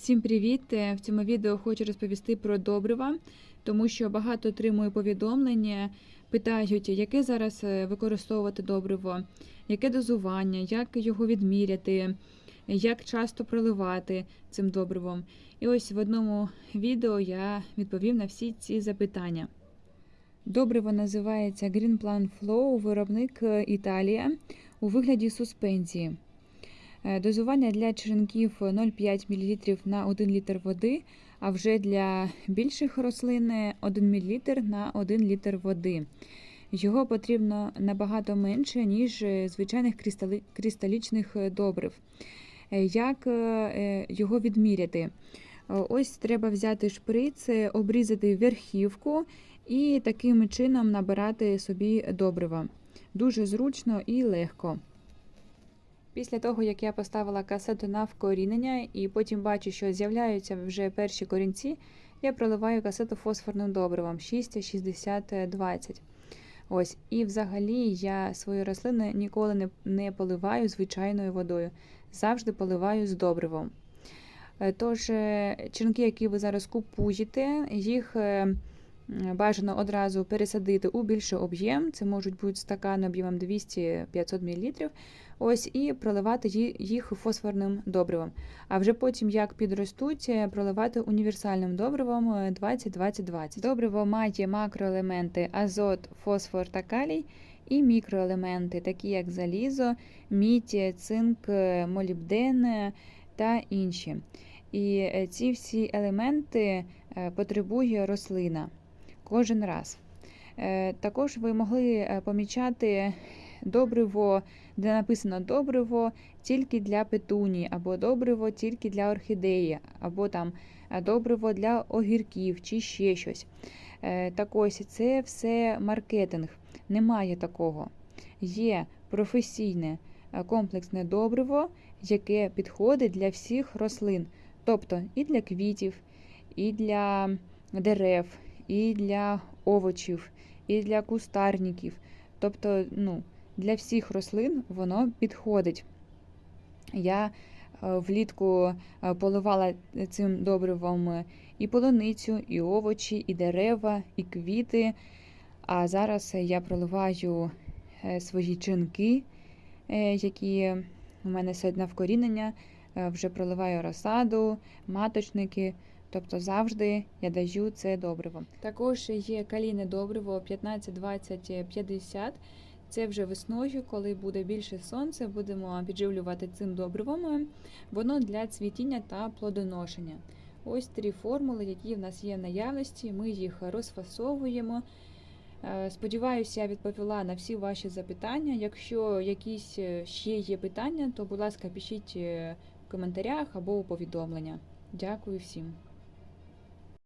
Всім привіт! Е, В цьому відео хочу розповісти про добрива, тому що багато отримую повідомлення, питають, яке зараз е, використовувати добриво, яке дозування, як його відміряти, як часто проливати цим добривом. І ось в одному відео я відповів на всі ці запитання. Добриво називається Green Plan Flow, виробник е, Італія у вигляді суспензії. Е, Дозування для черенків 0,5 мл на 1 літр води, а вже для більших рослин 1 мл на 1 літр води. Його потрібно набагато менше, ніж е, звичайних кристалічних е, добрив. Як його відміряти? Ось треба взяти шприц, обрізати верхівку і таким чином набирати собі добрива. Дуже зручно і легко. Після того, як я поставила касету на вкорінення і потім бачу, що з'являються вже перші корінці, я проливаю касету фосфорним добривом 6-60-20. Ось, і взагалі я свої рослини ніколи не, не поливаю звичайною водою. Завжди поливаю з добривом. Е, Тож, е, черенки, які ви зараз купуєте, їх е, бажано одразу пересадити у більший об'єм. Це можуть бути стакани об'ємом 200-500 мл. Ось і проливати їх фосфорним добривом. А вже потім, як підростуть, е, проливати універсальним добривом е, 20-20-20. Добриво має макроелементи азот, фосфор та калій, і мікроелементи, такі як залізо, мідь, цинк, е, молібден е, та інші. І е, ці всі елементи е, потребує рослина кожен раз. Е, Також ви могли е, помічати добриво, де написано добриво тільки для петунії, або добриво тільки для орхідеї, або там е, добриво для огірків чи ще щось. Так ось це все маркетинг. Немає такого. Є професійне комплексне добриво, яке підходить для всіх рослин, тобто і для квітів, і для дерев, і для овочів, і для кустарників. Тобто, ну, для всіх рослин воно підходить. Я е, влітку е, поливала цим добривом і полуницю, і овочі, і дерева, і квіти. А зараз я проливаю е, свої чинки, які у мене на вкорінення, вже проливаю розсаду, маточники. Тобто завжди я даю це добриво. Також є калійне добриво 15, 20, 50. Це вже весною, коли буде більше сонця, будемо підживлювати цим добривом. Воно для цвітіння та плодоношення. Ось три формули, які в нас є в наявності. Ми їх розфасовуємо. Е, Сподіваюся, я відповіла на всі ваші запитання. Якщо якісь е, ще є питання, то, будь ласка, пишіть е, в коментарях або у повідомлення. Дякую всім.